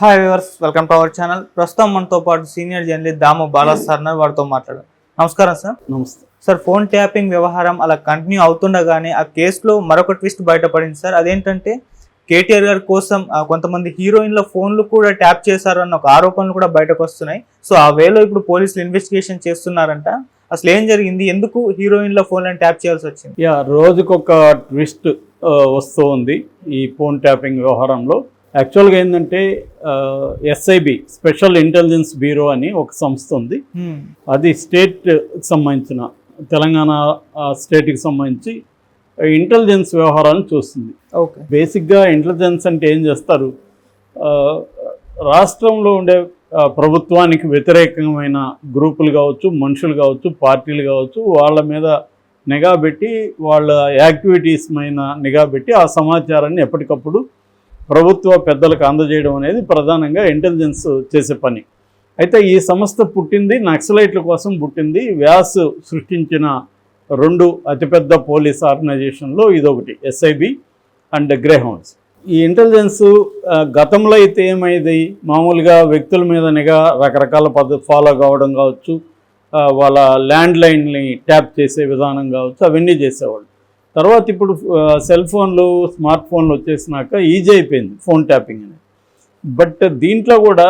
Hi viewers welcome to our channel ప్రస్తుతం మనతో పాటు senior journalist Damu Bala sir. వారితో మాట్లాడారు నమస్కారం సార్ నమస్తే. సార్ ఫోన్ ట్యాపింగ్ వ్యవహారం అలా కంటిన్యూ అవుతుండగానే ఆ కేసులో మరొక ట్విస్ట్ బయటపడింది సార్ అదేంటంటే కేటీఆర్ గారి కోసం కొంతమంది హీరోయిన్ల ఫోన్లు కూడా ట్యాప్ చేశారు అన్న ఒక ఆరోపణలు కూడా బయటకు వస్తున్నాయి. సో ఆ వేలో ఇప్పుడు పోలీసులు ఇన్వెస్టిగేషన్ చేస్తున్నారంట. అసలు ఏం జరిగింది? ఎందుకు హీరోయిన్ల ఫోన్లను ట్యాప్ చేయాల్సి వచ్చింది? యా రోజుకొక ట్విస్ట్ వస్తూ ఉంది ఈ ఫోన్ ట్యాపింగ్ వ్యవహారంలో. యాక్చువల్గా ఏంటంటే ఎస్ఐబి స్పెషల్ ఇంటెలిజెన్స్ బ్యూరో అని ఒక సంస్థ ఉంది. హ్మ్. అది స్టేట్ సంబంధించిన తెలంగాణ స్టేట్కి సంబంధించి ఇంటెలిజెన్స్ వ్యవహారాలను చూస్తుంది. ఓకే. బేసిక్గా ఇంటెలిజెన్స్ అంటే ఏం చేస్తారు? రాష్ట్రంలో ఉండే ప్రభుత్వానికి వ్యతిరేకమైన గ్రూపులు కావచ్చు మనుషులు కావచ్చు పార్టీలు కావచ్చు వాళ్ళ మీద నిఘా పెట్టి వాళ్ళ యాక్టివిటీస్ మీద నిఘా పెట్టి ఆ సమాచారాన్ని ఎప్పటికప్పుడు ప్రభుత్వ పెద్దలకు అందజేయడం అనేది ప్రధానంగా ఇంటెలిజెన్స్ చేసే పని. అయితే ఈ సంస్థ పుట్టింది నక్సలైట్ల కోసం పుట్టింది వ్యాస్ సృష్టించిన రెండు అతిపెద్ద పోలీస్ ఆర్గనైజేషన్లో ఇదొకటి ఎస్ఐబి అండ్ గ్రేహౌండ్స్. ఈ ఇంటెలిజెన్స్ గతంలో అయితే ఏమైంది? మామూలుగా వ్యక్తుల మీద నిఘా రకరకాల పద్ధతి ఫాలో కావడం కావచ్చు వాళ్ళ ల్యాండ్ లైన్ని ట్యాప్ చేసే విధానం కావచ్చు అవన్నీ చేసేవాళ్ళు. తర్వాత ఇప్పుడు సెల్ ఫోన్లు స్మార్ట్ ఫోన్లు వచ్చేసినాక ఈజీ అయిపోయింది ఫోన్ ట్యాపింగ్ అనేది. బట్ దీంట్లో కూడా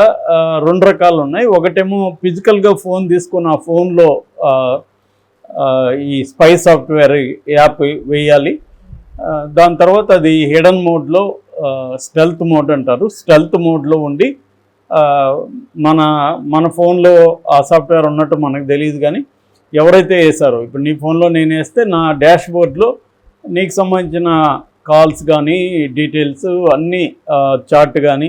రెండు రకాలు ఉన్నాయి. ఒకటేమో ఫిజికల్గా ఫోన్ తీసుకుని ఆ ఫోన్లో ఈ స్పై సాఫ్ట్వేర్ యాప్ వేయాలి. దాని తర్వాత అది హిడన్ మోడ్లో స్టెల్త్ మోడ్ అంటారు. స్టెల్త్ మోడ్లో ఉండి మన మన ఫోన్లో ఆ సాఫ్ట్వేర్ ఉన్నట్టు మనకు తెలియదు కానీ ఎవరైతే వేసారో ఇప్పుడు నీ ఫోన్లో నేను వేస్తే నా డాష్ బోర్డ్లో నీకు సంబంధించిన కాల్స్ కానీ డీటెయిల్స్ అన్నీ చార్ట్ కానీ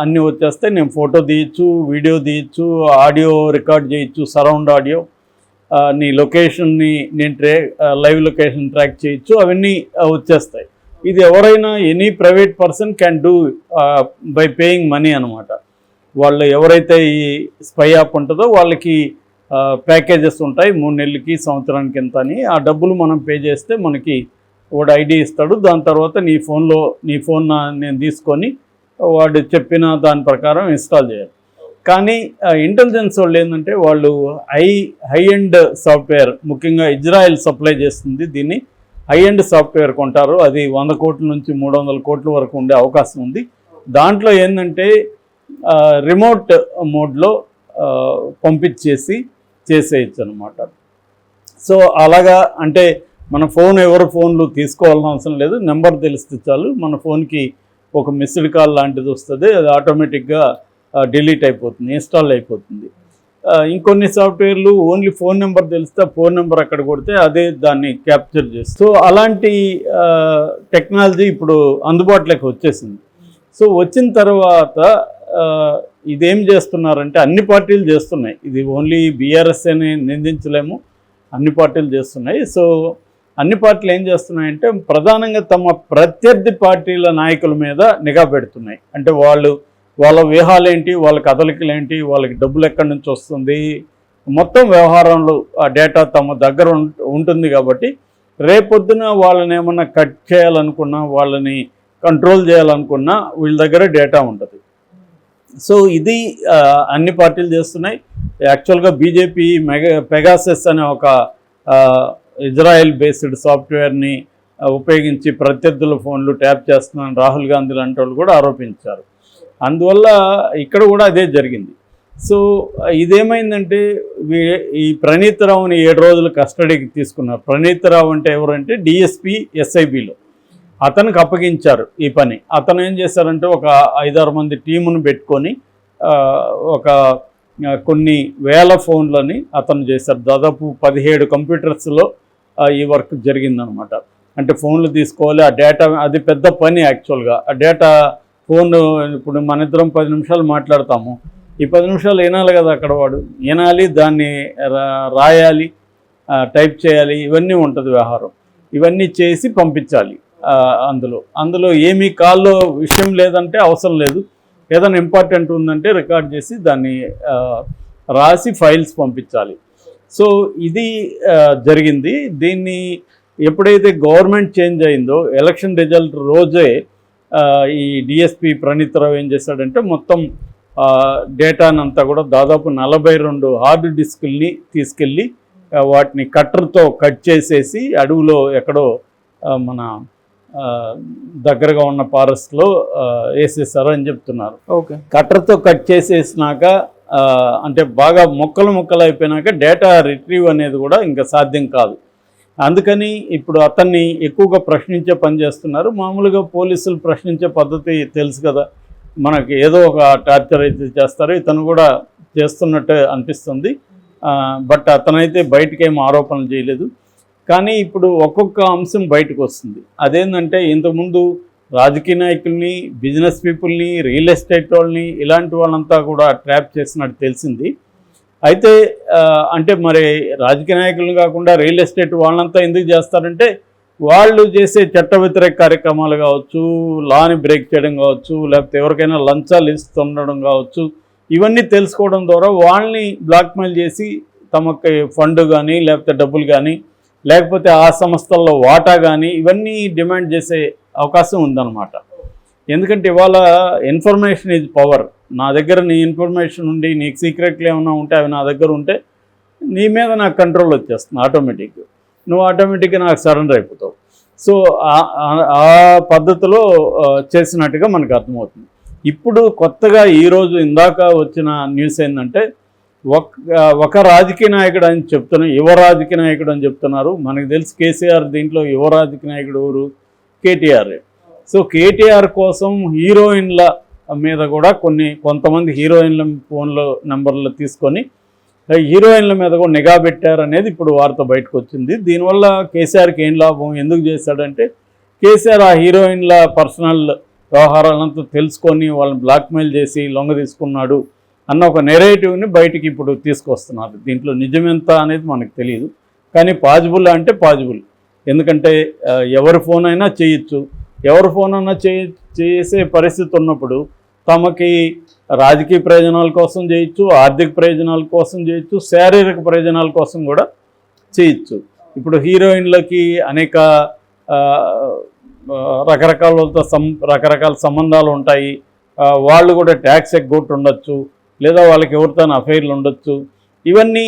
అన్నీ వచ్చేస్తే నేను ఫోటో తీయచ్చు వీడియో తీయచ్చు ఆడియో రికార్డ్ చేయొచ్చు సరౌండ్ ఆడియో. నీ లొకేషన్ని నేను ట్రే లైవ్ లొకేషన్ ట్రాక్ చేయొచ్చు అవన్నీ వచ్చేస్తాయి. ఇది ఎవరైనా any private person can do by paying money అనమాట వాళ్ళు ఎవరైతే ఈ స్పై యాప్ ఉంటుందో వాళ్ళకి ప్యాకేజెస్ ఉంటాయి మూడు నెలలకి సంవత్సరానికి ఎంత అని. ఆ డబ్బులు మనం పే చేస్తే మనకి వాడు ఐడి ఇస్తాడు. దాని తర్వాత నీ ఫోన్లో నీ ఫోన్ నేను తీసుకొని వాడు చెప్పిన దాని ప్రకారం ఇన్స్టాల్ చేయాలి. కానీ ఇంటెలిజెన్స్ వాళ్ళు ఏంటంటే వాళ్ళు హై హై ఎండ్ సాఫ్ట్వేర్ ముఖ్యంగా ఇజ్రాయెల్ సప్లై చేస్తుంది. దీన్ని హై ఎండ్ సాఫ్ట్వేర్ కొంటారు. అది వంద కోట్ల నుంచి మూడు వందల కోట్ల వరకు ఉండే అవకాశం ఉంది. దాంట్లో ఏంటంటే రిమోట్ మోడ్లో పంపించేసి చేసేయచ్చు అనమాట సో అలాగా అంటే మన ఫోన్ ఎవరు ఫోన్లు తీసుకోవాల్సిన అవసరం లేదు. నెంబర్ తెలిస్తే చాలు. మన ఫోన్కి ఒక మిస్డ్ కాల్ లాంటిది వస్తుంది. అది ఆటోమేటిక్గా డిలీట్ అయిపోతుంది ఇన్స్టాల్ అయిపోతుంది. ఇంకొన్ని సాఫ్ట్వేర్లు ఓన్లీ ఫోన్ నెంబర్ తెలిస్తే ఫోన్ నెంబర్ అక్కడ కొడితే అదే దాన్ని క్యాప్చర్ చేస్తుంది. సో అలాంటి టెక్నాలజీ ఇప్పుడు అందుబాటులోకి వచ్చేసింది. సో వచ్చిన తర్వాత ఇదేం చేస్తున్నారంటే అన్ని పార్టీలు చేస్తున్నాయి. ఇది ఓన్లీ బీఆర్ఎస్ అని నిందించలేము. అన్ని పార్టీలు చేస్తున్నాయి. సో అన్ని పార్టీలు ఏం చేస్తున్నాయంటే ప్రధానంగా తమ ప్రత్యర్థి పార్టీల నాయకుల మీద నిఘా పెడుతున్నాయి. అంటే వాళ్ళు వాళ్ళ వ్యూహాలు ఏంటి వాళ్ళ కదలికలు ఏంటి వాళ్ళకి డబ్బులు ఎక్కడి నుంచి వస్తుంది. మొత్తం వ్యవహారంలో ఆ డేటా తమ దగ్గర ఉం- ఉంటుంది కాబట్టి రేపొద్దున వాళ్ళని ఏమన్నా కట్ చేయాలనుకున్నా వాళ్ళని కంట్రోల్ చేయాలనుకున్నా వీళ్ళ దగ్గర డేటా ఉంటుంది. సో ఇది అన్ని పార్టీలు చేస్తున్నాయి. యాక్చువల్గా బీజేపీ మెగా పెగాసెస్ అనే ఒక ఇజ్రాయెల్ బేస్డ్ సాఫ్ట్వేర్ని ఉపయోగించి ప్రత్యర్థుల ఫోన్లు ట్యాప్ చేస్తున్నారని రాహుల్ గాంధీ లాంటి వాళ్ళు కూడా ఆరోపించారు. అందువల్ల ఇక్కడ కూడా అదే జరిగింది. సో ఇదేమైందంటే వీ- ఈ ప్రణీత్ రావుని ఏడు రోజులు కస్టడీకి తీసుకున్నారు. ప్రణీతరావు అంటే ఎవరంటే డిఎస్పి ఎస్ఐబిలో. అతనికి అప్పగించారు ఈ పని. అతను ఏం చేశారంటే ఒక ఐదారు మంది టీమును పెట్టుకొని ఒక కొన్ని వేల ఫోన్లని అతను చేశారు. దాదాపు పదిహేడు కంప్యూటర్స్లో ఈ వర్క్ జరిగిందనమాట. అంటే ఫోన్లు తీసుకోవాలి. ఆ డేటా అది పెద్ద పని యాక్చువల్గా. ఆ డేటా ఫోన్ ఇప్పుడు మన ఇద్దరం పది నిమిషాలు మాట్లాడతాము. ఈ పది నిమిషాలు వినాలి కదా అక్కడ వాడు. వినాలి దాన్ని రా- రాయాలి టైప్ చేయాలి. ఇవన్నీ ఉంటుంది వ్యవహారం. ఇవన్నీ చేసి పంపించాలి. అందులో. అందులో ఏమీ కాల్లో విషయం లేదంటే అవసరం లేదు. ఏదైనా ఇంపార్టెంట్ ఉందంటే రికార్డ్ చేసి దాన్ని రాసి ఫైల్స్ పంపించాలి. సో ఇది జరిగింది. దీన్ని ఎప్పుడైతే గవర్నమెంట్ చేంజ్ అయిందో ఎలక్షన్ రిజల్ట్ రోజే ఈ డిఎస్పి ప్రణీత్ రావు ఏం చేశాడంటే మొత్తం డేటానంతా కూడా దాదాపు నలభై రెండు హార్డ్ డిస్కుల్ని తీసుకెళ్ళి వాటిని కట్టర్తో కట్ చేసేసి అడవిలో ఎక్కడో మన దగ్గరగా ఉన్న ఫారెస్ట్లో వేసేసారు అని చెప్తున్నారు. ఓకే. కట్టర్తో కట్ చేసేసినాక అంటే బాగా ముక్కలు ముక్కలు అయిపోయినాక డేటా రిట్రీవ్ అనేది కూడా ఇంకా సాధ్యం కాదు. అందుకని ఇప్పుడు అతన్ని ఎక్కువగా ప్రశ్నించే పని చేస్తున్నారు. మామూలుగా పోలీసులు ప్రశ్నించే పద్ధతి తెలుసు కదా. మనకి ఏదో ఒక టార్చర్ అయితే చేస్తారు. ఇతను కూడా చేస్తున్నట్టు అనిపిస్తుంది. బట్ అతనైతే బయటకి ఆరోపణలు చేయలేదు. కానీ ఇప్పుడు ఒక్కొక్క అంశం బయటకు వస్తుంది. అదేంటంటే ఇంతకుముందు రాజకీయ నాయకుల్ని బిజినెస్ పీపుల్ని రియల్ ఎస్టేట్ వాళ్ళని ఇలాంటి వాళ్ళంతా కూడా ట్రాప్ చేసినట్టు తెలిసింది. అయితే అంటే మరి రాజకీయ నాయకులను కాకుండా రియల్ ఎస్టేట్ వాళ్ళంతా ఎందుకు చేస్తారంటే వాళ్ళు చేసే చట్ట వ్యతిరేక కార్యక్రమాలు కావచ్చు లాని బ్రేక్ చేయడం కావచ్చు లేకపోతే ఎవరికైనా లంచాలు ఇస్తుండడం కావచ్చు ఇవన్నీ తెలుసుకోవడం ద్వారా వాళ్ళని బ్లాక్మెయిల్ చేసి తమకి ఫండ్ కానీ లేకపోతే డబ్బులు కానీ లేకపోతే ఆ సంస్థల్లో వాటా కానీ ఇవన్నీ డిమాండ్ చేసే అవకాశం ఉందన్నమాట. ఎందుకంటే ఇవాళ ఇన్ఫర్మేషన్ ఈజ్ పవర్. నా దగ్గర నీ ఇన్ఫర్మేషన్ ఉండి నీకు సీక్రెట్లు ఏమైనా ఉంటే అవి నా దగ్గర ఉంటే నీ మీద నాకు కంట్రోల్ వచ్చేస్తుంది ఆటోమేటిక్. నువ్వు ఆటోమేటిక్గా నాకు సరెండర్ అయిపోతావు. సో ఆ- పద్ధతిలో చేసినట్టుగా మనకు అర్థమవుతుంది. ఇప్పుడు కొత్తగా ఈరోజు ఇందాక వచ్చిన న్యూస్ ఏంటంటే ఒక ఒక రాజకీయ నాయకుడు అని చెప్తున్నారు యువ రాజకీయ నాయకుడు అని చెప్తున్నారు. మనకు తెలుసు కేసీఆర్ దీంట్లో యువ రాజకీయ నాయకుడు ఎవరు? కేటీఆర్. సో కేటీఆర్ కోసం హీరోయిన్ల మీద కూడా కొన్ని కొంతమంది హీరోయిన్ల ఫోన్లో నెంబర్లు తీసుకొని హీరోయిన్ల మీద కూడా నిఘా పెట్టారు అనేది ఇప్పుడు వార్త బయటకు వచ్చింది. దీనివల్ల కేసీఆర్కి ఏం లాభం? ఎందుకు చేశాడంటే కేసీఆర్ ఆ హీరోయిన్ల పర్సనల్ వ్యవహారాలంతా తెలుసుకొని వాళ్ళని బ్లాక్మెయిల్ చేసి లొంగ తీసుకున్నాడు. అన్న ఒక నెరేటివ్ని బయటికి ఇప్పుడు తీసుకొస్తున్నారు. దీంట్లో నిజమెంత అనేది మనకు తెలియదు కానీ పాజిబుల్ అంటే పాజిబుల్. ఎందుకంటే ఎవరి ఫోన్ అయినా చేయొచ్చు. ఎవరి ఫోన్ అయినా చే చేసే పరిస్థితి ఉన్నప్పుడు తమకి రాజకీయ ప్రయోజనాల కోసం చేయొచ్చు ఆర్థిక ప్రయోజనాల కోసం చేయొచ్చు శారీరక ప్రయోజనాల కోసం కూడా చేయొచ్చు. ఇప్పుడు హీరోయిన్లకి అనేక రకరకాలతో సం రకరకాల సంబంధాలు ఉంటాయి. వాళ్ళు కూడా ట్యాక్స్ ఎగ్గొట్టు ఉండొచ్చు లేదా వాళ్ళకి ఎవరితో అఫైర్లు ఉండొచ్చు. ఇవన్నీ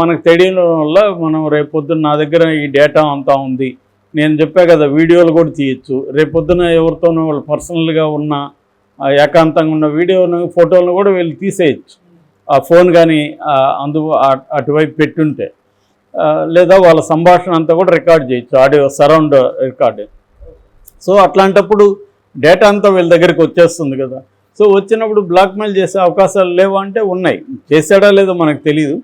మనకు తెలియడం వల్ల మనం రేపు పొద్దున్న నా దగ్గర ఈ డేటా అంతా ఉంది. నేను చెప్పా కదా వీడియోలు కూడా తీయచ్చు. రేపు పొద్దున ఎవరితోనో వాళ్ళు పర్సనల్గా ఉన్న ఏకాంతంగా ఉన్న వీడియోను ఫోటోలను కూడా వీళ్ళు తీసేయచ్చు. ఆ ఫోన్ కానీ అందు అటువైపు పెట్టుంటే. లేదా వాళ్ళ సంభాషణ అంతా కూడా రికార్డ్ చేయొచ్చు. ఆడియో సరౌండ్ రికార్డ్ సో అట్లాంటప్పుడు డేటా అంతా వీళ్ళ దగ్గరికి వచ్చేస్తుంది కదా. సో వచ్చినప్పుడు బ్లాక్మెయిల్ చేసే అవకాశాలు లేవా అంటే ఉన్నాయి. చేశాడా లేదో మనకు తెలియదు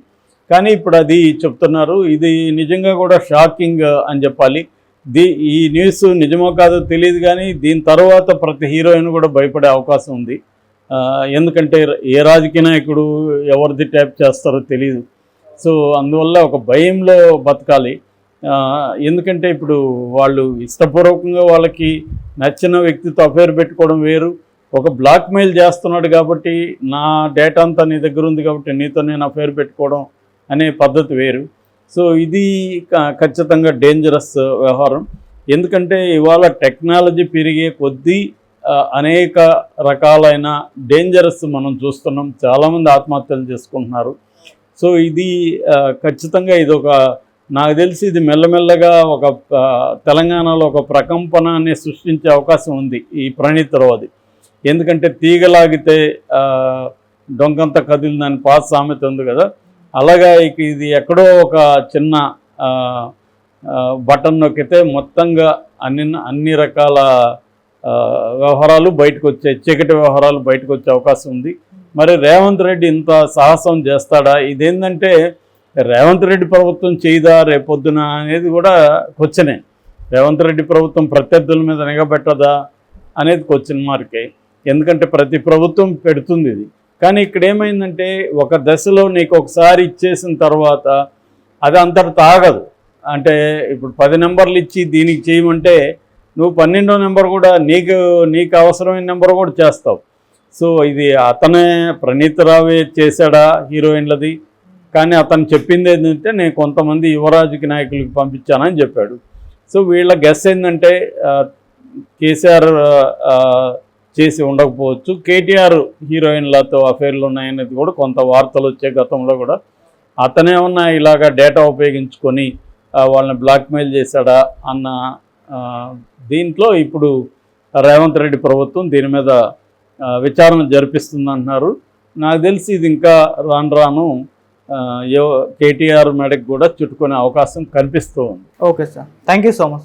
కానీ ఇప్పుడు అది చెప్తున్నారు. ఇది నిజంగా కూడా షాకింగ్ అని చెప్పాలి. దీ ఈ న్యూస్ నిజమో కాదో తెలియదు కానీ దీని తర్వాత ప్రతి హీరోయిన్ కూడా భయపడే అవకాశం ఉంది. ఎందుకంటే ఏ రాజకీయ నాయకుడు ఎవరిది ట్యాప్ చేస్తారో తెలియదు సో అందువల్ల ఒక భయంలో బతకాలి. ఎందుకంటే ఇప్పుడు వాళ్ళు ఇష్టపూర్వకంగా వాళ్ళకి నచ్చిన వ్యక్తితో అఫేర్ పెట్టుకోవడం వేరు. ఒక బ్లాక్మెయిల్ చేస్తున్నాడు కాబట్టి నా డేటా అంతా నీ దగ్గర ఉంది కాబట్టి నీతో నేను అఫేర్ పెట్టుకోవడం అనే పద్ధతి వేరు. సో ఇది ఖచ్చితంగా డేంజరస్ వ్యవహారం. ఎందుకంటే ఇవాళ టెక్నాలజీ పెరిగే కొద్దీ అనేక రకాలైన డేంజరస్ మనం చూస్తున్నాం. చాలామంది ఆత్మహత్యలు చేసుకుంటున్నారు. సో ఇది ఖచ్చితంగా ఇది ఒక నాకు తెలిసి ఇది మెల్లమెల్లగా ఒక తెలంగాణలో ఒక ప్రకంపనాన్ని సృష్టించే అవకాశం ఉంది ఈ ప్రణీత్ ఎందుకంటే తీగలాగితే ఆ, డొంకంత కదిలిందని పాత సామెత ఉంది కదా. అలాగా ఇక ఇది ఎక్కడో ఒక చిన్న బటన్ నొక్కితే మొత్తంగా అన్ని అన్ని రకాల వ్యవహారాలు బయటకు వచ్చే చీకటి వ్యవహారాలు బయటకు వచ్చే అవకాశం ఉంది. మరి రేవంత్ రెడ్డి ఇంత సాహసం చేస్తాడా? ఇదేంటంటే రేవంత్ రెడ్డి ప్రభుత్వం చేయదా రేపొద్దున అనేది కూడా క్వశ్చనే. రేవంత్ రెడ్డి ప్రభుత్వం ప్రత్యర్థుల మీద నిఘబెట్టదా అనేది క్వశ్చన్ మార్కే. ఎందుకంటే ప్రతి ప్రభుత్వం పెడుతుంది ఇది. కానీ ఇక్కడ ఏమైందంటే ఒక దశలో నీకు ఒకసారి ఇచ్చేసిన తర్వాత అది అంతటి తాగదు. అంటే ఇప్పుడు పది నెంబర్లు ఇచ్చి దీనికి చేయమంటే నువ్వు పన్నెండో నెంబర్ కూడా నీకు నీకు అవసరమైన నెంబర్ కూడా చేస్తావు. సో ఇది అతనే ప్రణీత్ రావే చేశాడా హీరోయిన్లది. కానీ అతను చెప్పింది ఏంటంటే నేను కొంతమంది యువరాజుకి నాయకులకి పంపించానని చెప్పాడు. సో వీళ్ళ గెస్ ఏంటంటే కేసీఆర్ చేసి ఉండకపోవచ్చు. కేటీఆర్ హీరోయిన్లతో అఫైర్లు ఉన్నాయనేది కూడా కొంత వార్తలు వచ్చే గతంలో కూడా. అతనే ఉన్న ఇలాగా డేటా ఉపయోగించుకొని వాళ్ళని బ్లాక్మెయిల్ చేశాడా అన్న దీంట్లో ఇప్పుడు రేవంత్ రెడ్డి ప్రభుత్వం దీని మీద విచారణ జరిపిస్తుందంటున్నారు. నాకు తెలిసి ఇది ఇంకా రాను రాను యో కేటీఆర్ మెడకి కూడా చుట్టుకునే అవకాశం కనిపిస్తూ ఉంది. Okay sir thank you so much